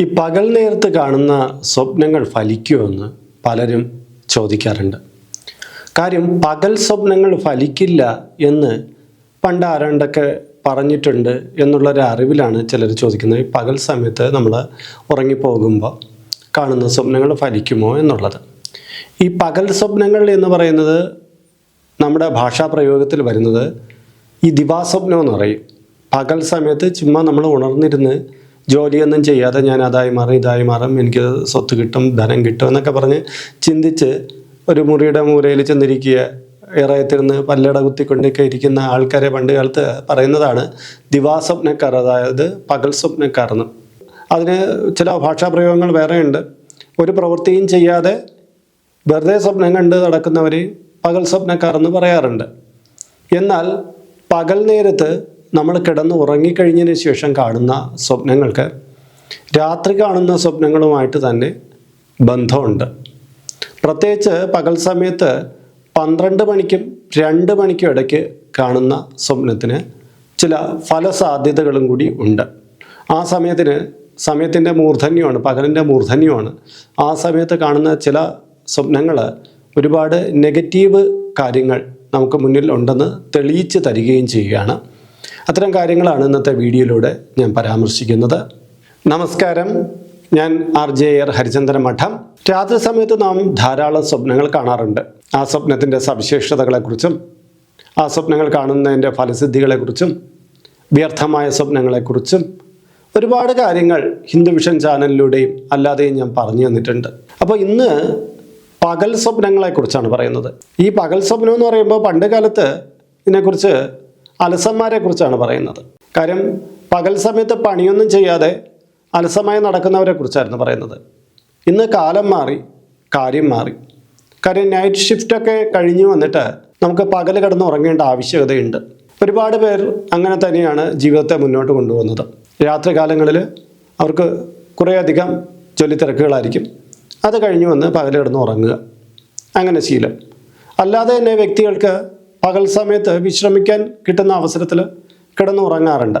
ഈ പകൽ നേരത്ത് കാണുന്ന സ്വപ്നങ്ങൾ ഫലിക്കുമോ എന്ന് പലരും ചോദിക്കാറുണ്ട്. കാര്യം പകൽ സ്വപ്നങ്ങൾ ഫലിക്കില്ല എന്ന് പണ്ട് ആരാണ്ടൊക്കെ പറഞ്ഞിട്ടുണ്ട് എന്നുള്ളൊരു അറിവിലാണ് ചിലർ ചോദിക്കുന്നത്. ഈ പകൽ സമയത്ത് നമ്മൾ ഉറങ്ങിപ്പോകുമ്പോൾ കാണുന്ന സ്വപ്നങ്ങൾ ഫലിക്കുമോ എന്നുള്ളത്. ഈ പകൽ സ്വപ്നങ്ങൾ എന്ന് പറയുന്നത് നമ്മുടെ ഭാഷാ പ്രയോഗത്തിൽ വരുന്നത് ഈ ദിവാസ്വപ്നം എന്ന് പറയും. പകൽ സമയത്ത് ചുമ്മാ നമ്മൾ ഉണർന്നിരുന്ന് ജോലിയൊന്നും ചെയ്യാതെ ഞാൻ അതായി മാറും ഇതായി മാറും എനിക്ക് സ്വത്ത് കിട്ടും ധനം കിട്ടും എന്നൊക്കെ പറഞ്ഞ് ചിന്തിച്ച് ഒരു മുറിയുടെ മൂലയിൽ ചെന്നിരിക്കുക ഇറയത്തിരുന്ന് പല്ലട കുത്തിക്കൊണ്ടൊക്കെ ഇരിക്കുന്ന ആൾക്കാരെ പണ്ട് കാലത്ത് പറയുന്നതാണ് ദിവാസ്വപ്നക്കാർ അതായത് പകൽ സ്വപ്നക്കാർ എന്ന്. അതിന് ചില ഭാഷാ പ്രയോഗങ്ങൾ വേറെയുണ്ട്. ഒരു പ്രവൃത്തിയും ചെയ്യാതെ വെറുതെ സ്വപ്നം കണ്ട് നടക്കുന്നവർ പകൽ സ്വപ്നക്കാർ എന്ന് പറയാറുണ്ട്. എന്നാൽ പകൽ നേരത്ത് നമ്മൾ കിടന്ന് ഉറങ്ങിക്കഴിഞ്ഞതിന് ശേഷം കാണുന്ന സ്വപ്നങ്ങൾക്ക് രാത്രി കാണുന്ന സ്വപ്നങ്ങളുമായിട്ട് തന്നെ ബന്ധമുണ്ട്. പ്രത്യേകിച്ച് പകൽ സമയത്ത് പന്ത്രണ്ട് മണിക്കും രണ്ട് മണിക്കും ഇടയ്ക്ക് കാണുന്ന സ്വപ്നത്തിന് ചില ഫലസാധ്യതകളും കൂടി ഉണ്ട്. ആ സമയത്തിന് സമയത്തിന്റെ മൂർധന്യമാണ് പകലിന്റെ മൂർധന്യമാണ്. ആ സമയത്ത് കാണുന്ന ചില സ്വപ്നങ്ങൾ ഒരുപാട് നെഗറ്റീവ് കാര്യങ്ങൾ നമുക്ക് മുന്നിൽ ഉണ്ടെന്ന് തെളിയിച്ച് തരികയും ചെയ്യുകയാണ്. അത്തരം കാര്യങ്ങളാണ് ഇന്നത്തെ വീഡിയോയിലൂടെ ഞാൻ പരാമർശിക്കുന്നത്. നമസ്കാരം. ഞാൻ ആർ ജെ ആർ ഹരിചന്ദ്രൻ മഠം. രാത്രി സമയത്ത് നാം ധാരാളം സ്വപ്നങ്ങൾ കാണാറുണ്ട്. ആ സ്വപ്നത്തിന്റെ സവിശേഷതകളെക്കുറിച്ചും ആ സ്വപ്നങ്ങൾ കാണുന്നതിന്റെ ഫലസിദ്ധികളെക്കുറിച്ചും വ്യർത്ഥമായ സ്വപ്നങ്ങളെക്കുറിച്ചും ഒരുപാട് കാര്യങ്ങൾ ഹിന്ദു വിഷൻ ചാനലിലൂടെയും അല്ലാതെയും ഞാൻ പറഞ്ഞു തന്നിട്ടുണ്ട്. അപ്പോൾ ഇന്ന് പകൽ സ്വപ്നങ്ങളെക്കുറിച്ചാണ് പറയുന്നത്. ഈ പകൽ സ്വപ്നം എന്ന് പറയുമ്പോൾ പണ്ട് കാലത്ത് ഇതിനെക്കുറിച്ച് അലസന്മാരെ കുറിച്ചാണ് പറയുന്നത്. കാര്യം പകൽ സമയത്ത് പണിയൊന്നും ചെയ്യാതെ അലസമായി നടക്കുന്നവരെ കുറിച്ചായിരുന്നു പറയുന്നത്. ഇന്ന് കാലം മാറി കാര്യം മാറി. കാര്യം നൈറ്റ് ഷിഫ്റ്റൊക്കെ കഴിഞ്ഞു വന്നിട്ട് നമുക്ക് പകൽ കിടന്ന് ഉറങ്ങേണ്ട ആവശ്യകതയുണ്ട്. ഒരുപാട് പേർ അങ്ങനെ തന്നെയാണ് ജീവിതത്തെ മുന്നോട്ട് കൊണ്ടുപോകുന്നത്. രാത്രികാലങ്ങളിൽ അവർക്ക് കുറേയധികം ജോലി തിരക്കുകളായിരിക്കും അത് കഴിഞ്ഞു വന്ന് പകൽ കിടന്ന് ഉറങ്ങുക. അങ്ങനെ ശീലം. അല്ലാതെ തന്നെ വ്യക്തികൾക്ക് പകൽ സമയത്ത് വിശ്രമിക്കാൻ കിട്ടുന്ന അവസരത്തിൽ കിടന്നുറങ്ങാറുണ്ട്.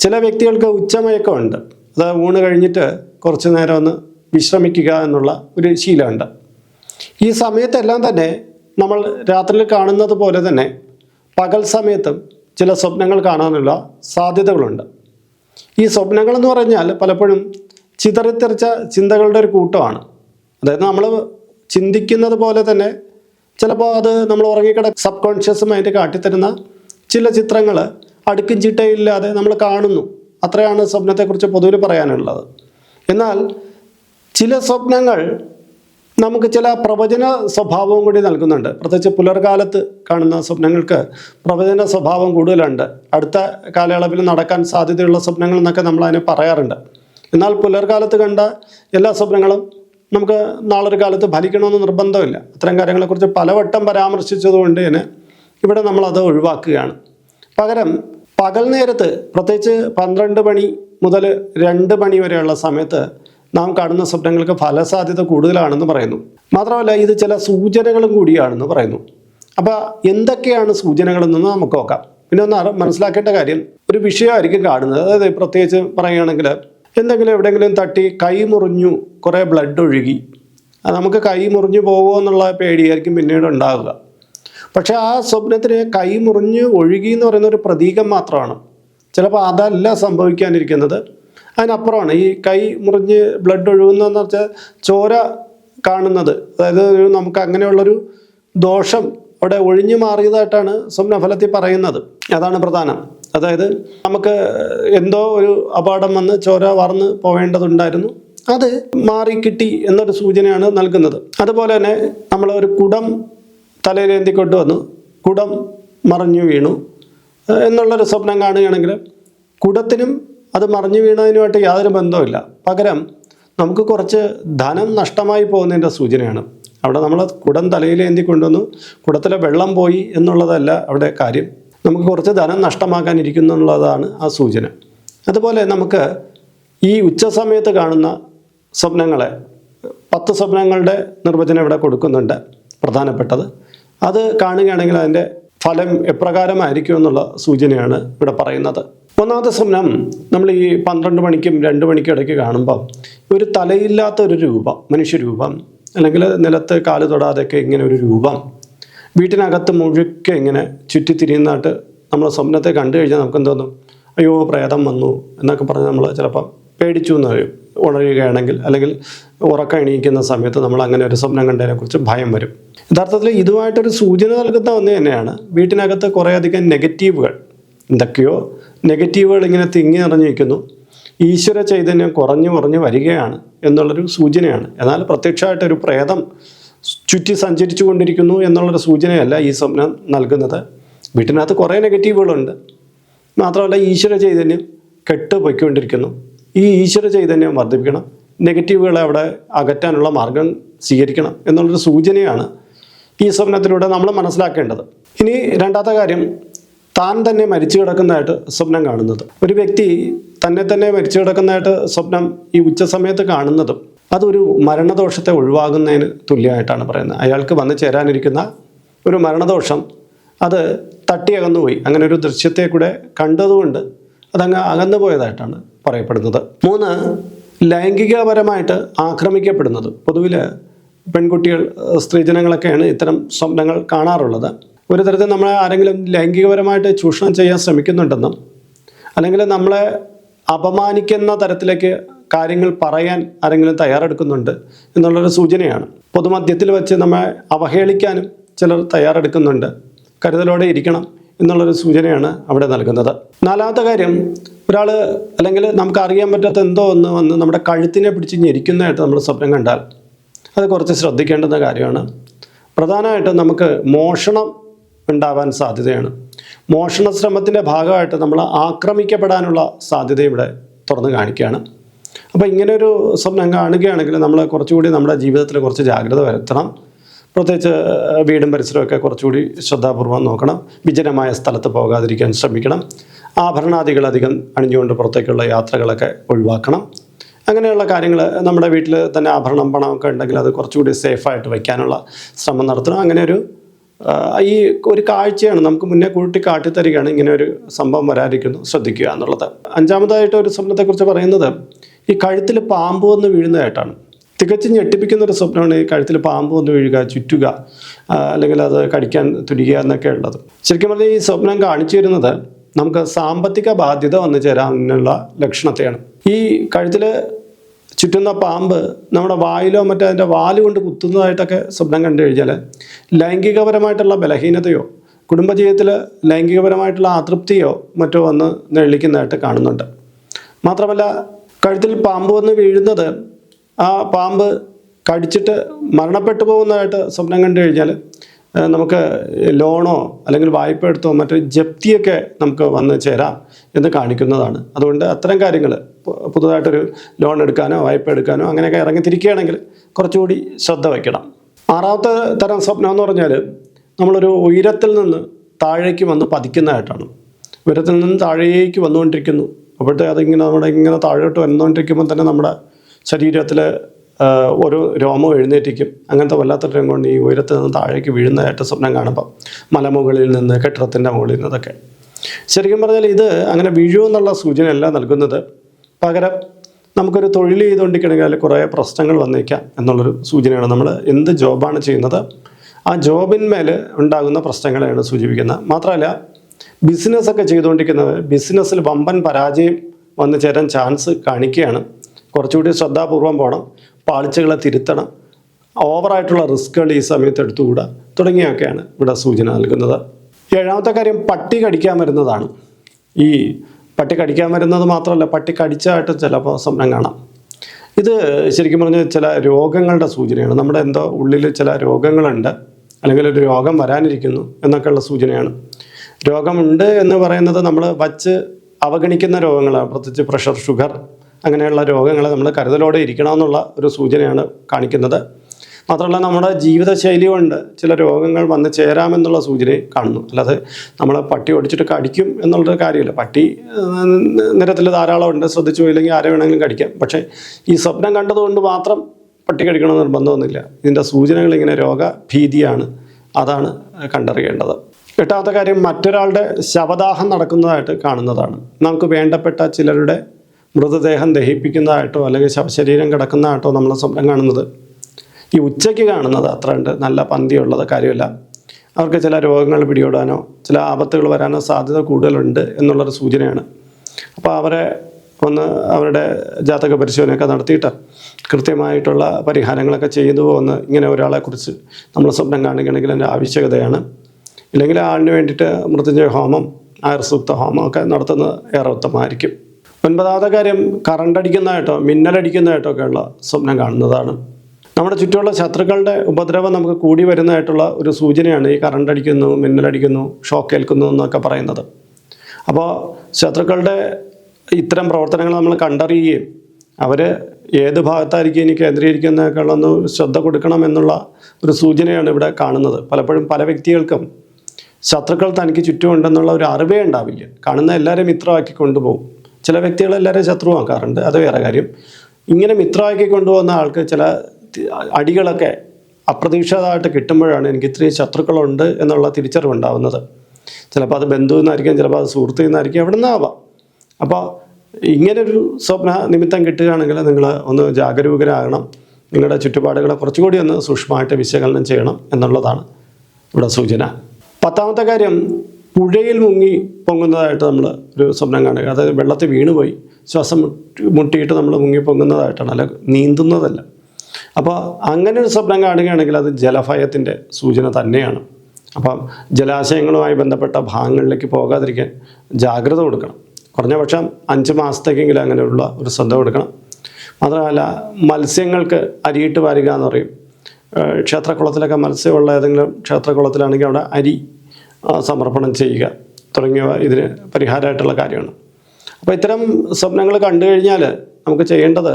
ചില വ്യക്തികൾക്ക് ഉച്ചമയക്കമുണ്ട് അത് ഊണ് കഴിഞ്ഞിട്ട് കുറച്ച് നേരം ഒന്ന് വിശ്രമിക്കുക എന്നുള്ള ഒരു ശീലമുണ്ട്. ഈ സമയത്തെല്ലാം തന്നെ നമ്മൾ രാത്രിയിൽ കാണുന്നത് പോലെ തന്നെ പകൽ സമയത്തും ചില സ്വപ്നങ്ങൾ കാണാനുള്ള സാധ്യതകളുണ്ട്. ഈ സ്വപ്നങ്ങൾ എന്ന് പറഞ്ഞാൽ പലപ്പോഴും ചിതറിത്തെറിച്ച ചിന്തകളുടെ ഒരു കൂട്ടമാണ്. അതായത് നമ്മൾ ചിന്തിക്കുന്നത് പോലെ തന്നെ ചിലപ്പോൾ അത് നമ്മൾ ഉറങ്ങിക്കിട സബ് കോൺഷ്യസ് മൈൻഡ് കാട്ടിത്തരുന്ന ചില ചിത്രങ്ങൾ അടുക്കും ചിട്ടയില്ലാതെ നമ്മൾ കാണുന്നു. അത്രയാണ് സ്വപ്നത്തെക്കുറിച്ച് പൊതുവിൽ പറയാനുള്ളത്. എന്നാൽ ചില സ്വപ്നങ്ങൾ നമുക്ക് ചില പ്രവചന സ്വഭാവവും കൂടി നൽകുന്നുണ്ട്. പ്രത്യേകിച്ച് പുലർകാലത്ത് കാണുന്ന സ്വപ്നങ്ങൾക്ക് പ്രവചന സ്വഭാവം കൂടുതലുണ്ട്. അടുത്ത കാലയളവിൽ നടക്കാൻ സാധ്യതയുള്ള സ്വപ്നങ്ങൾ എന്നൊക്കെ നമ്മൾ അതിനെ പറയാറുണ്ട്. എന്നാൽ പുലർകാലത്ത് കണ്ട എല്ലാ സ്വപ്നങ്ങളും നമുക്ക് നാളൊരു കാലത്ത് ഫലിക്കണമെന്ന് നിർബന്ധമില്ല. അത്തരം കാര്യങ്ങളെക്കുറിച്ച് പലവട്ടം പരാമർശിച്ചതുകൊണ്ട് തന്നെ ഇവിടെ നമ്മളത് ഒഴിവാക്കുകയാണ്. പകരം പകൽ നേരത്ത് പ്രത്യേകിച്ച് പന്ത്രണ്ട് മണി മുതൽ രണ്ട് മണി വരെയുള്ള സമയത്ത് നാം കാണുന്ന സ്വപ്നങ്ങൾക്ക് ഫലസാധ്യത കൂടുതലാണെന്ന് പറയുന്നു. മാത്രമല്ല ഇത് ചില സൂചനകളും കൂടിയാണെന്ന് പറയുന്നു. അപ്പോൾ എന്തൊക്കെയാണ് സൂചനകളെന്ന് നമുക്ക് നോക്കാം. പിന്നെ ഒന്ന് മനസ്സിലാക്കേണ്ട കാര്യം ഒരു വിഷയമായിരിക്കും കാണുന്നത്. അതായത് പ്രത്യേകിച്ച് പറയുകയാണെങ്കിൽ എന്തെങ്കിലും എവിടെയെങ്കിലും തട്ടി കൈ മുറിഞ്ഞു കുറേ ബ്ലഡ് ഒഴുകി. അത് നമുക്ക് കൈ മുറിഞ്ഞു പോകുമോ എന്നുള്ള പേടിയായിരിക്കും പിന്നീട് ഉണ്ടാവുക. പക്ഷെ ആ സ്വപ്നത്തിന് കൈ മുറിഞ്ഞ് ഒഴുകി എന്ന് പറയുന്ന ഒരു പ്രതീകം മാത്രമാണ്. ചിലപ്പോൾ അതല്ല സംഭവിക്കാനിരിക്കുന്നത്. അതിനപ്പുറമാണ് ഈ കൈ മുറിഞ്ഞ് ബ്ലഡ് ഒഴുകുന്നതെന്ന് വെച്ചാൽ ചോര കാണുന്നത്. അതായത് ഒരു നമുക്ക് അങ്ങനെയുള്ളൊരു ദോഷം അവിടെ ഒഴിഞ്ഞു മാറിയതായിട്ടാണ് സ്വപ്നഫലത്തിൽ പറയുന്നത്. അതാണ് പ്രധാനം. അതായത് നമുക്ക് എന്തോ ഒരു അപകടം വന്ന് ചോര വാർന്ന് പോവേണ്ടതുണ്ടായിരുന്നു. അത് മാറി കിട്ടി എന്നൊരു സൂചനയാണ് നൽകുന്നത്. അതുപോലെ തന്നെ നമ്മൾ ഒരു കുടം തലയിലേന്തി കൊണ്ടുവന്നു. കുടം മറിഞ്ഞു വീണു. എന്നുള്ളൊരു സ്വപ്നം കാണുകയാണെങ്കിൽ കുടത്തിനും അത് മറിഞ്ഞു വീണതിനുമായിട്ട് യാതൊരു ബന്ധവുമില്ല. പകരം നമുക്ക് കുറച്ച് ധനം നഷ്ടമായി പോകുന്നതിന്റെ സൂചനയാണ്. അവിടെ നമ്മൾ കുടം തലയിലേന്തി കൊണ്ടുവന്നു. കുടത്തിലെ വെള്ളം പോയി എന്നുള്ളതല്ല അവിടെ കാര്യം. നമുക്ക് കുറച്ച് ധനം നഷ്ടമാക്കാനിരിക്കുന്നു എന്നുള്ളതാണ് ആ സൂചന. അതുപോലെ നമുക്ക് ഈ ഉച്ച സമയത്ത് കാണുന്ന സ്വപ്നങ്ങളെ പത്ത് സ്വപ്നങ്ങളുടെ നിർവചനം ഇവിടെ കൊടുക്കുന്നുണ്ട് പ്രധാനപ്പെട്ടത്. അത് കാണുകയാണെങ്കിൽ അതിന്റെ ഫലം എപ്രകാരമായിരിക്കും എന്നുള്ള സൂചനയാണ് ഇവിടെ പറയുന്നത്. ഒന്നാമത്തെ സ്വപ്നം നമ്മൾ ഈ പന്ത്രണ്ട് മണിക്കും രണ്ട് മണിക്കും ഇടയ്ക്ക് കാണുമ്പോൾ ഒരു തലയില്ലാത്ത ഒരു രൂപം മനുഷ്യരൂപം അല്ലെങ്കിൽ നിലത്ത് കാൽ തൊടാതെയൊക്കെ ഇങ്ങനെ ഒരു രൂപം വീട്ടിനകത്ത് മുഴുക്കെ ഇങ്ങനെ ചുറ്റിത്തിരിയുന്നതായിട്ട് നമ്മൾ സ്വപ്നത്തെ കണ്ടു കഴിഞ്ഞാൽ നമുക്ക് തോന്നും അയ്യോ പ്രേതം വന്നു എന്നൊക്കെ പറഞ്ഞ് നമ്മൾ ചിലപ്പം പേടിച്ചു എന്ന് പറയും. ഉണരുകയാണെങ്കിൽ അല്ലെങ്കിൽ ഉറക്കം എണീക്കുന്ന സമയത്ത് നമ്മൾ അങ്ങനെ ഒരു സ്വപ്നം കണ്ടതിനെക്കുറിച്ച് ഭയം വരും. യഥാർത്ഥത്തിൽ ഇതുമായിട്ടൊരു സൂചന നൽകുന്ന ഒന്ന് തന്നെയാണ് വീട്ടിനകത്ത് കുറേയധികം നെഗറ്റീവുകൾ. എന്തൊക്കെയോ നെഗറ്റീവുകൾ ഇങ്ങനെ തിങ്ങി നിറഞ്ഞു നിൽക്കുന്നു ഈശ്വര ചൈതന്യം കുറഞ്ഞു കുറഞ്ഞു വരികയാണ് എന്നുള്ളൊരു സൂചനയാണ്. എന്നാൽ പ്രത്യക്ഷമായിട്ടൊരു പ്രേതം ചുറ്റി സഞ്ചരിച്ചു കൊണ്ടിരിക്കുന്നു എന്നുള്ളൊരു സൂചനയല്ല ഈ സ്വപ്നം നൽകുന്നത്. വീട്ടിനകത്ത് കുറേ നെഗറ്റീവുകളുണ്ട്. മാത്രമല്ല ഈശ്വര ചൈതന്യം കെട്ട് പൊയ്ക്കൊണ്ടിരിക്കുന്നു ഈ ഈശ്വര ചൈതന്യം വർദ്ധിപ്പിക്കണം. നെഗറ്റീവുകളെ അവിടെ അകറ്റാനുള്ള മാർഗം സ്വീകരിക്കണം എന്നുള്ളൊരു സൂചനയാണ് ഈ സ്വപ്നത്തിലൂടെ നമ്മൾ മനസ്സിലാക്കേണ്ടത്. ഇനി രണ്ടാമത്തെ കാര്യം താൻ തന്നെ മരിച്ചു കിടക്കുന്നതായിട്ട് സ്വപ്നം കാണുന്നത്. ഒരു വ്യക്തി തന്നെ തന്നെ മരിച്ചു കിടക്കുന്നതായിട്ട് സ്വപ്നം ഈ ഉച്ച സമയത്ത് കാണുന്നതും അതൊരു മരണദോഷത്തെ ഒഴിവാകുന്നതിന് തുല്യമായിട്ടാണ് പറയുന്നത്. അയാൾക്ക് വന്നു ചേരാനിരിക്കുന്ന ഒരു മരണദോഷം അത് തട്ടി അകന്നുപോയി. അങ്ങനെ ഒരു ദൃശ്യത്തെ കൂടെ കണ്ടതുകൊണ്ട് അതങ്ങ് അകന്നു പോയതായിട്ടാണ് പറയപ്പെടുന്നത്. മൂന്ന് ലൈംഗികപരമായിട്ട് ആക്രമിക്കപ്പെടുന്നത്. പൊതുവിൽ പെൺകുട്ടികൾ സ്ത്രീജനങ്ങളൊക്കെയാണ് ഇത്തരം സ്വപ്നങ്ങൾ കാണാറുള്ളത്. ഒരു തരത്തിൽ നമ്മളെ ആരെങ്കിലും ലൈംഗികപരമായിട്ട് ചൂഷണം ചെയ്യാൻ ശ്രമിക്കുന്നുണ്ടെന്നും അല്ലെങ്കിൽ നമ്മളെ അപമാനിക്കുന്ന തരത്തിലേക്ക് കാര്യങ്ങൾ പറയാൻ ആരെങ്കിലും തയ്യാറെടുക്കുന്നുണ്ട് എന്നുള്ളൊരു സൂചനയാണ്. പൊതുമധ്യത്തിൽ വെച്ച് നമ്മെ അവഹേളിക്കാനും ചിലർ തയ്യാറെടുക്കുന്നുണ്ട്. കരുതലോടെ ഇരിക്കണം എന്നുള്ളൊരു സൂചനയാണ് അവിടെ നൽകുന്നത്. നാലാമത്തെ കാര്യം ഒരാൾ അല്ലെങ്കിൽ നമുക്ക് അറിയാൻ പറ്റാത്ത എന്തോ ഒന്ന് വന്ന് നമ്മുടെ കഴുത്തിനെ പിടിച്ച് ഞെരിക്കുന്നതായിട്ട് നമ്മൾ സ്വപ്നം കണ്ടാൽ അത് കുറച്ച് ശ്രദ്ധിക്കേണ്ടുന്ന കാര്യമാണ്. പ്രധാനമായിട്ടും നമുക്ക് മോഷണം ഉണ്ടാവാൻ സാധ്യതയാണ്. മോഷണ ശ്രമത്തിന്റെ ഭാഗമായിട്ട് നമ്മൾ ആക്രമിക്കപ്പെടാനുള്ള സാധ്യത ഇവിടെ തുറന്ന് കാണിക്കുകയാണ്. അപ്പോൾ ഇങ്ങനെ ഒരു സ്വപ്നം കാണുകയാണെങ്കിൽ നമ്മൾ കുറച്ചുകൂടി നമ്മുടെ ജീവിതത്തിൽ കുറച്ച് ജാഗ്രത വരുത്തണം. പ്രത്യേകിച്ച് വീടും പരിസരമൊക്കെ കുറച്ചുകൂടി ശ്രദ്ധാപൂർവം നോക്കണം. വിജനമായ സ്ഥലത്ത് പോകാതിരിക്കാൻ ശ്രമിക്കണം. ആഭരണാദികൾ അധികം അണിഞ്ഞുകൊണ്ട് പുറത്തേക്കുള്ള യാത്രകളൊക്കെ ഒഴിവാക്കണം. അങ്ങനെയുള്ള കാര്യങ്ങൾ നമ്മുടെ വീട്ടിൽ തന്നെ ആഭരണം പണമൊക്കെ ഉണ്ടെങ്കിൽ അത് കുറച്ചുകൂടി സേഫായിട്ട് വയ്ക്കാനുള്ള ശ്രമം നടത്തണം. അങ്ങനെ ഒരു ഈ ഒരു കാഴ്ചയാണ് നമുക്ക് മുന്നേ കൂട്ടി കാട്ടിത്തരികയാണ് ഇങ്ങനെ ഒരു സംഭവം വരാതിരിക്കുന്നു ശ്രദ്ധിക്കുക എന്നുള്ളത്. അഞ്ചാമതായിട്ട് ഒരു സ്വപ്നത്തെക്കുറിച്ച് പറയുന്നത് ഈ കഴുത്തിൽ പാമ്പ് വന്ന് വീഴുന്നതായിട്ടാണ്. തികച്ചും ഞെട്ടിപ്പിക്കുന്ന ഒരു സ്വപ്നമാണ് ഈ കഴുത്തിൽ പാമ്പ് വന്ന് വീഴുക ചുറ്റുക അല്ലെങ്കിൽ അത് കടിക്കാൻ തുരിക എന്നൊക്കെ ഉള്ളത്. ശരിക്കും പറഞ്ഞാൽ ഈ സ്വപ്നം കാണിച്ചു തരുന്നത് നമുക്ക് സാമ്പത്തിക ബാധ്യത വന്നു ചേരാനുള്ള ലക്ഷണത്തെയാണ്. ഈ കഴുത്തിൽ ചുറ്റുന്ന പാമ്പ് നമ്മുടെ വായിലോ മറ്റോ അതിന്റെ വാൽ കൊണ്ട് കുത്തുന്നതായിട്ടൊക്കെ സ്വപ്നം കണ്ടു കഴിഞ്ഞാൽ ലൈംഗികപരമായിട്ടുള്ള ബലഹീനതയോ കുടുംബജീവിതത്തിൽ ലൈംഗികപരമായിട്ടുള്ള അതൃപ്തിയോ മറ്റോ വന്ന് നെള്ളിക്കുന്നതായിട്ട് കാണുന്നുണ്ട്. മാത്രമല്ല കഴുത്തിൽ പാമ്പ് വന്ന് വീഴുന്നത് ആ പാമ്പ് കടിച്ചിട്ട് മരണപ്പെട്ടു പോകുന്നതായിട്ട് സ്വപ്നം കണ്ടു കഴിഞ്ഞാൽ നമുക്ക് ലോണോ അല്ലെങ്കിൽ വായ്പ എടുത്തോ മറ്റു ജപ്തിയൊക്കെ നമുക്ക് വന്ന് ചേരാം എന്ന് കാണിക്കുന്നതാണ്. അതുകൊണ്ട് അത്തരം കാര്യങ്ങൾ പുതുതായിട്ടൊരു ലോൺ എടുക്കാനോ വായ്പ എടുക്കാനോ അങ്ങനെയൊക്കെ ഇറങ്ങിത്തിരിക്കുകയാണെങ്കിൽ കുറച്ചുകൂടി ശ്രദ്ധ വയ്ക്കണം. ആറാമത്തെ തരം സ്വപ്നം എന്ന് പറഞ്ഞാൽ നമ്മളൊരു ഉയരത്തിൽ നിന്ന് താഴേക്ക് വന്ന് പതിക്കുന്നതായിട്ടാണ്. ഉയരത്തിൽ നിന്ന് താഴേക്ക് വന്നുകൊണ്ടിരിക്കുന്നു. അപ്പോഴത്തെ അതിങ്ങനെ നമ്മുടെ ഇങ്ങനെ താഴോട്ട് വന്നുകൊണ്ടിരിക്കുമ്പോൾ തന്നെ നമ്മുടെ ശരീരത്തിൽ ഒരു രോമം എഴുന്നേറ്റിക്കും അങ്ങനത്തെ വല്ലാത്തൊരു കൊണ്ട് ഈ ഉയരത്തിൽ നിന്ന് താഴേക്ക് വീഴുന്നതായിട്ട് സ്വപ്നം കാണുമ്പോൾ മലമുകളിൽ നിന്ന് കെട്ടിടത്തിന്റെ മുകളിൽ നിന്നതൊക്കെ ശരിക്കും പറഞ്ഞാൽ ഇത് അങ്ങനെ വീഴുമെന്നുള്ള സൂചനയല്ല നൽകുന്നത്. പകരം നമുക്കൊരു തൊഴിൽ ചെയ്തുകൊണ്ടിരിക്കണമെങ്കിൽ കുറേ പ്രശ്നങ്ങൾ വന്നേക്കാം എന്നുള്ളൊരു സൂചനയാണ് നമ്മൾ എന്ത് ജോബാണ് ചെയ്യുന്നത്. ആ ജോബിന്മേൽ ഉണ്ടാകുന്ന പ്രശ്നങ്ങളെയാണ് സൂചിപ്പിക്കുന്നത്. മാത്രമല്ല ബിസിനസ്സൊക്കെ ചെയ്തുകൊണ്ടിരിക്കുന്നത് ബിസിനസ്സിൽ വമ്പൻ പരാജയം വന്നു ചേരാൻ ചാൻസ് കാണിക്കുകയാണ്. കുറച്ചുകൂടി ശ്രദ്ധാപൂർവം പോകണം. പാളിച്ചകളെ തിരുത്തണം. ഓവറായിട്ടുള്ള റിസ്ക്കുകൾ ഈ സമയത്ത് എടുത്തുകൂടാ. തുടങ്ങിയൊക്കെയാണ് ഇവിടെ സൂചന നൽകുന്നത്. ഏഴാമത്തെ കാര്യം പട്ടി കടിക്കാൻ വരുന്നതാണ്. ഈ പട്ടി കടിക്കാൻ വരുന്നത് മാത്രമല്ല പട്ടി കടിച്ചായിട്ട് ചിലപ്പോൾ സ്വപ്നം കാണാം. ഇത് ശരിക്കും പറഞ്ഞാൽ ചില രോഗങ്ങളുടെ സൂചനയാണ്. നമ്മുടെ എന്തോ ഉള്ളിൽ ചില രോഗങ്ങളുണ്ട് അല്ലെങ്കിൽ ഒരു രോഗം വരാനിരിക്കുന്നു എന്നൊക്കെയുള്ള സൂചനയാണ്. രോഗമുണ്ട് എന്ന് പറയുന്നത് നമ്മൾ വച്ച് അവഗണിക്കുന്ന രോഗങ്ങളാണ്. പ്രത്യേകിച്ച് പ്രഷർ ഷുഗർ അങ്ങനെയുള്ള രോഗങ്ങൾ നമ്മൾ കരുതലോടെ ഇരിക്കണമെന്നുള്ള ഒരു സൂചനയാണ് കാണിക്കുന്നത്. മാത്രമല്ല നമ്മുടെ ജീവിതശൈലി കൊണ്ട് ചില രോഗങ്ങൾ വന്ന് ചേരാമെന്നുള്ള സൂചനയും കാണുന്നു. അല്ലാതെ നമ്മൾ പട്ടി ഓടിച്ചിട്ട് കടിക്കും എന്നുള്ളൊരു കാര്യമില്ല. പട്ടി നിരത്തിൽ ധാരാളം ഉണ്ട്. ശ്രദ്ധിച്ചു പോയില്ലെങ്കിൽ ആരെ വേണമെങ്കിലും കടിക്കാം. പക്ഷേ ഈ സ്വപ്നം കണ്ടതുകൊണ്ട് മാത്രം പട്ടി കടിക്കണമെന്ന് നിർബന്ധമൊന്നുമില്ല. ഇതിന്റെ സൂചനകൾ ഇങ്ങനെ രോഗഭീതിയാണ്. അതാണ് കണ്ടറിയേണ്ടത്. എട്ടാമത്തെ കാര്യം മറ്റൊരാളുടെ ശവദാഹം നടക്കുന്നതായിട്ട് കാണുന്നതാണ്. നമുക്ക് വേണ്ടപ്പെട്ട ചിലരുടെ മൃതദേഹം ദഹിപ്പിക്കുന്നതായിട്ടോ അല്ലെങ്കിൽ ശവശരീരം കിടക്കുന്നതായിട്ടോ നമ്മൾ സ്വപ്നം കാണുന്നത്. ഈ ഉച്ചയ്ക്ക് കാണുന്നത് അത്ര ഉണ്ട് നല്ല പന്തിയുള്ളത് കാര്യമല്ല. അവർക്ക് ചില രോഗങ്ങൾ പിടികൂടാനോ ചില ആപത്തുകൾ വരാനോ സാധ്യത കൂടുതലുണ്ട് എന്നുള്ളൊരു സൂചനയാണ്. അപ്പോൾ അവരെ ഒന്ന് അവരുടെ ജാതക പരിശോധനയൊക്കെ നടത്തിയിട്ട് കൃത്യമായിട്ടുള്ള പരിഹാരങ്ങളൊക്കെ ചെയ്തു പോകുന്ന ഇങ്ങനെ ഒരാളെക്കുറിച്ച് നമ്മൾ സ്വപ്നം കാണുകയാണെങ്കിൽ അതിന്റെ ആവശ്യകതയാണ്. ഇല്ലെങ്കിൽ ആളിന് വേണ്ടിയിട്ട് മൃത്യുഞ്ജയ ഹോമം ആയുർസൂക്ത ഹോമം ഒക്കെ നടത്തുന്നത് ഏറെ ഉത്തമമായിരിക്കും. ഒൻപതാമത്തെ കാര്യം കറണ്ട് അടിക്കുന്നതായിട്ടോ മിന്നലടിക്കുന്നതായിട്ടോ ഒക്കെ ഉള്ള സ്വപ്നം കാണുന്നതാണ്. നമ്മുടെ ചുറ്റുമുള്ള ശത്രുക്കളുടെ ഉപദ്രവം നമുക്ക് കൂടി വരുന്നതായിട്ടുള്ള ഒരു സൂചനയാണ് ഈ കറണ്ട് അടിക്കുന്നു മിന്നലടിക്കുന്നു ഷോക്ക് ഏൽക്കുന്നു എന്നൊക്കെ പറയുന്നത്. അപ്പോൾ ശത്രുക്കളുടെ ഇത്തരം പ്രവർത്തനങ്ങൾ നമ്മൾ കണ്ടറിയുകയും അവർ ഏത് ഭാഗത്തായിരിക്കും ഇനി കേന്ദ്രീകരിക്കുന്നതൊക്കെ ഒന്ന് ശ്രദ്ധ കൊടുക്കണം എന്നുള്ള ഒരു സൂചനയാണ് ഇവിടെ കാണുന്നത്. പലപ്പോഴും പല വ്യക്തികൾക്കും ശത്രുക്കൾ തനിക്ക് ചുറ്റുമുണ്ടെന്നുള്ള ഒരു അറിവേ ഉണ്ടാവില്ല. കാണുന്ന എല്ലാവരെയും മിത്രമാക്കി കൊണ്ടുപോകും. ചില വ്യക്തികൾ എല്ലാവരെയും ശത്രുവാക്കാറുണ്ട് അത് വേറെ കാര്യം. ഇങ്ങനെ മിത്രമാക്കി കൊണ്ടുപോകുന്ന ആൾക്ക് ചില അടികളൊക്കെ അപ്രതീക്ഷിതമായിട്ട് കിട്ടുമ്പോഴാണ് എനിക്ക് ഇത്രയും ശത്രുക്കളുണ്ട് എന്നുള്ള തിരിച്ചറിവുണ്ടാവുന്നത്. ചിലപ്പോൾ അത് ബന്ധുവിൽ നിന്നായിരിക്കും ചിലപ്പോൾ അത് സുഹൃത്തിൽ നിന്നായിരിക്കും എവിടെ നിന്നാവാം അപ്പോൾ ഇങ്ങനൊരു സ്വപ്ന നിമിത്തം കിട്ടുകയാണെങ്കിൽ നിങ്ങൾ ഒന്ന് ജാഗരൂകരാകണം. നിങ്ങളുടെ ചുറ്റുപാടുകളെ കുറച്ചുകൂടി ഒന്ന് സൂക്ഷ്മമായിട്ട് വിശകലനം ചെയ്യണം എന്നുള്ളതാണ് ഇവിടെ സൂചന. പത്താമത്തെ കാര്യം പുഴയിൽ മുങ്ങി പൊങ്ങുന്നതായിട്ട് നമ്മൾ ഒരു സ്വപ്നം കാണുക. അതായത് വെള്ളത്തിൽ വീണുപോയി. ശ്വാസം മുട്ടി മുട്ടിയിട്ട് നമ്മൾ മുങ്ങി പൊങ്ങുന്നതായിട്ടാണ്. അല്ല നീന്തുന്നതല്ല. അപ്പോൾ അങ്ങനെ ഒരു സ്വപ്നം കാണുകയാണെങ്കിൽ അത് ജലഭയത്തിന്റെ സൂചന തന്നെയാണ്. അപ്പം ജലാശയങ്ങളുമായി ബന്ധപ്പെട്ട ഭാഗങ്ങളിലേക്ക് പോകാതിരിക്കാൻ ജാഗ്രത കൊടുക്കണം. കുറഞ്ഞ പക്ഷം അഞ്ച് മാസത്തേക്കെങ്കിലും അങ്ങനെയുള്ള ഒരു ശ്രദ്ധ കൊടുക്കണം. മാത്രമല്ല മത്സ്യങ്ങൾക്ക് അരിയിട്ട് വരിക എന്ന് പറയും. ക്ഷേത്രക്കുളത്തിലൊക്കെ മത്സ്യമുള്ള ഏതെങ്കിലും ക്ഷേത്രക്കുളത്തിലാണെങ്കിൽ അവിടെ അരി സമർപ്പണം ചെയ്യുക തുടങ്ങിയവ ഇതിന് പരിഹാരമായിട്ടുള്ള കാര്യമാണ്. അപ്പോൾ ഇത്തരം സ്വപ്നങ്ങൾ കണ്ടു കഴിഞ്ഞാൽ നമുക്ക് ചെയ്യേണ്ടത്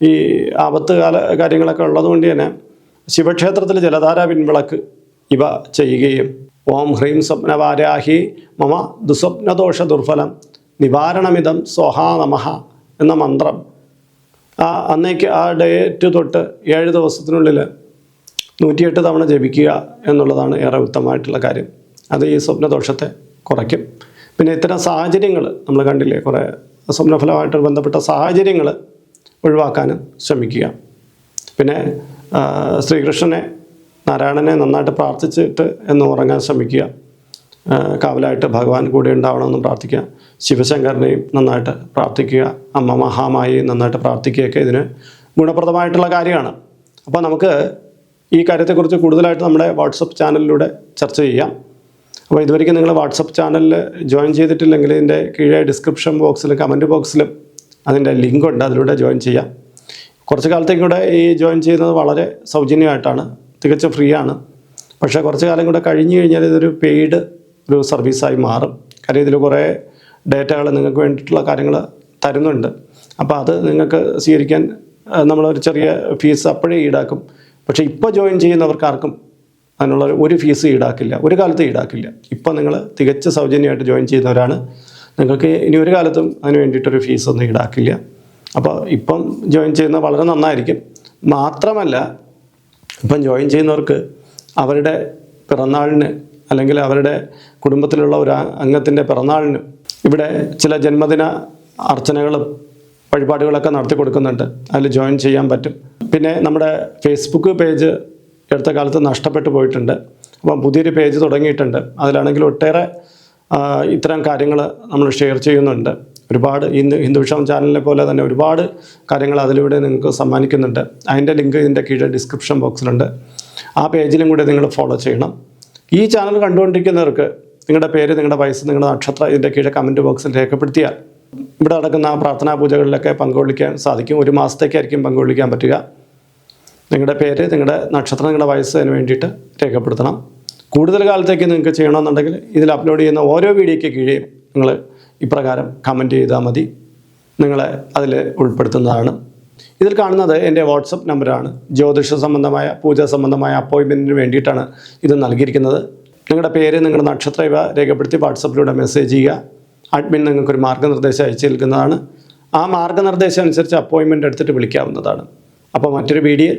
ഈ ആപത്ത് കാല കാര്യങ്ങളൊക്കെ ഉള്ളതുകൊണ്ട് തന്നെ ശിവക്ഷേത്രത്തിൽ ജലധാര പിൻവിളക്ക് ഇവ ചെയ്യുകയും ഓം ഹ്രീം സ്വപ്നവാരാഹി മമ ദുസ്വപ്നദോഷ ദുർഫലം നിവാരണമിതം സ്വഹാ നമഃ എന്ന മന്ത്രം. ആ അന്നേക്ക് ആ ഡേറ്റ് തൊട്ട് ഏഴ് ദിവസത്തിനുള്ളിൽ നൂറ്റിയെട്ട് തവണ ജപിക്കുക എന്നുള്ളതാണ് ഏറെ ഉത്തമമായിട്ടുള്ള കാര്യം. അത് ഈ സ്വപ്നദോഷത്തെ കുറയ്ക്കും. പിന്നെ ഇത്തരം സാഹചര്യങ്ങൾ നമ്മൾ കണ്ടില്ലേ കുറേ സ്വപ്നഫലമായിട്ട് ബന്ധപ്പെട്ട സാഹചര്യങ്ങൾ ഒഴിവാക്കാനും ശ്രമിക്കുക. പിന്നെ ശ്രീകൃഷ്ണനെ നാരായണനെ നന്നായിട്ട് പ്രാർത്ഥിച്ചിട്ട് എന്ന് ഉറങ്ങാൻ ശ്രമിക്കുക. കാവലായിട്ട് ഭഗവാൻ കൂടെ ഉണ്ടാവണമെന്ന് പ്രാർത്ഥിക്കുക. ശിവശങ്കരനെയും നന്നായിട്ട് പ്രാർത്ഥിക്കുക. അമ്മ മഹാമായി നന്നായിട്ട് പ്രാർത്ഥിക്കുകയൊക്കെ ഇതിന് ഗുണപ്രദമായിട്ടുള്ള കാര്യമാണ്. അപ്പോൾ നമുക്ക് ഈ കാര്യത്തെക്കുറിച്ച് കൂടുതലായിട്ട് നമ്മുടെ വാട്സപ്പ് ചാനലിലൂടെ ചർച്ച ചെയ്യാം. അപ്പോൾ ഇതുവരെയ്ക്ക് നിങ്ങൾ വാട്സപ്പ് ചാനലിൽ ജോയിൻ ചെയ്തിട്ടില്ലെങ്കിൽ ഇതിന്റെ കീഴെ ഡിസ്ക്രിപ്ഷൻ ബോക്സിലും കമന്റ് ബോക്സിലും അതിന്റെ ലിങ്ക് ഉണ്ട് അതിലൂടെ ജോയിൻ ചെയ്യാം. കുറച്ച് കാലത്തേക്കും കൂടെ ഈ ജോയിൻ ചെയ്യുന്നത് വളരെ സൗജന്യമായിട്ടാണ് തികച്ചും ഫ്രീ ആണ്. പക്ഷേ കുറച്ച് കാലം കൂടെ കഴിഞ്ഞ് കഴിഞ്ഞാൽ ഇതൊരു പെയ്ഡ് ഒരു സർവീസായി മാറും. കാര്യം ഇതിൽ കുറേ ഡേറ്റകൾ നിങ്ങൾക്ക് വേണ്ടിയിട്ടുള്ള കാര്യങ്ങൾ തരുന്നുണ്ട്. അപ്പോൾ അത് നിങ്ങൾക്ക് സ്വീകരിക്കാൻ നമ്മളൊരു ചെറിയ ഫീസ് അപ്പോഴേ ഈടാക്കും. പക്ഷേ ഇപ്പോൾ ജോയിൻ ചെയ്യുന്നവർക്ക് ആർക്കും അതിനുള്ള ഒരു ഫീസ് ഈടാക്കില്ല ഒരു കാലത്ത് ഈടാക്കില്ല. ഇപ്പം നിങ്ങൾ തികച്ച സൗജന്യമായിട്ട് ജോയിൻ ചെയ്യുന്നവരാണ്. നിങ്ങൾക്ക് ഇനി ഒരു കാലത്തും അതിന് വേണ്ടിയിട്ടൊരു ഫീസൊന്നും ഈടാക്കില്ല. അപ്പോൾ ഇപ്പം ജോയിൻ ചെയ്യുന്ന വളരെ നന്നായിരിക്കും. മാത്രമല്ല ഇപ്പം ജോയിൻ ചെയ്യുന്നവർക്ക് അവരുടെ പിറന്നാളിന് അല്ലെങ്കിൽ അവരുടെ കുടുംബത്തിലുള്ള ഒരു അംഗത്തിന്റെ പിറന്നാളിന് ഇവിടെ ചില ജന്മദിന അർച്ചനകളും വഴിപാടുകളൊക്കെ നടത്തി കൊടുക്കുന്നുണ്ട് അതിൽ ജോയിൻ ചെയ്യാൻ പറ്റും. പിന്നെ നമ്മുടെ ഫേസ്ബുക്ക് പേജ് അടുത്ത കാലത്ത് നഷ്ടപ്പെട്ടു പോയിട്ടുണ്ട്. അപ്പം പുതിയൊരു പേജ് തുടങ്ങിയിട്ടുണ്ട്. അതിലാണെങ്കിൽ ഒട്ടേറെ ഇത്തരം കാര്യങ്ങൾ നമ്മൾ ഷെയർ ചെയ്യുന്നുണ്ട്. ഒരുപാട് ഹിന്ദു ഹിന്ദുവിഷം ചാനലിനെ പോലെ തന്നെ ഒരുപാട് കാര്യങ്ങൾ അതിലൂടെ നിങ്ങൾക്ക് സമ്മാനിക്കുന്നുണ്ട്. അതിന്റെ ലിങ്ക് ഇതിന്റെ കീഴിൽ ഡിസ്ക്രിപ്ഷൻ ബോക്സിലുണ്ട്. ആ പേജിലും കൂടി നിങ്ങൾ ഫോളോ ചെയ്യണം. ഈ ചാനൽ കണ്ടുകൊണ്ടിരിക്കുന്നവർക്ക് നിങ്ങളുടെ പേര് നിങ്ങളുടെ വയസ്സ് നിങ്ങളുടെ നക്ഷത്രം ഇതിന്റെ കീഴെ കമന്റ് ബോക്സിൽ രേഖപ്പെടുത്തിയാൽ ഇവിടെ നടക്കുന്ന പ്രാർത്ഥനാ പൂജകളിലൊക്കെ പങ്കുകൊള്ളിക്കാൻ സാധിക്കും. ഒരു മാസത്തേക്കായിരിക്കും പങ്കുകൊള്ളിക്കാൻ പറ്റുക. നിങ്ങളുടെ പേര് നിങ്ങളുടെ നക്ഷത്രം നിങ്ങളുടെ വയസ്സ് അതിന് വേണ്ടിയിട്ട് രേഖപ്പെടുത്തണം. കൂടുതൽ കാലത്തേക്ക് നിങ്ങൾക്ക് ചെയ്യണമെന്നുണ്ടെങ്കിൽ ഇതിൽ അപ്ലോഡ് ചെയ്യുന്ന ഓരോ വീഡിയോയ്ക്ക് കീഴേ നിങ്ങൾ ഇപ്രകാരം കമന്റ് ചെയ്താൽ മതി. നിങ്ങളെ അതിൽ ഉൾപ്പെടുത്തുന്നതാണ്. ഇതിൽ കാണുന്നത് എന്റെ വാട്സപ്പ് നമ്പറാണ് ജ്യോതിഷ സംബന്ധമായ പൂജ സംബന്ധമായ അപ്പോയിൻമെന്റിന് വേണ്ടിയിട്ടാണ് ഇത് നൽകിയിരിക്കുന്നത്. നിങ്ങളുടെ പേര് നിങ്ങളുടെ നക്ഷത്രം ഇവ രേഖപ്പെടുത്തി വാട്സപ്പിലൂടെ മെസ്സേജ് ചെയ്യുക. അഡ്മിൻ നിങ്ങൾക്കൊരു മാർഗനിർദ്ദേശം അയച്ചു നൽകുന്നതാണ്. ആ മാർഗനിർദ്ദേശം അനുസരിച്ച് അപ്പോയിൻമെന്റ് എടുത്തിട്ട് വിളിക്കാവുന്നതാണ്. അപ്പോൾ മറ്റൊരു വീഡിയോയിൽ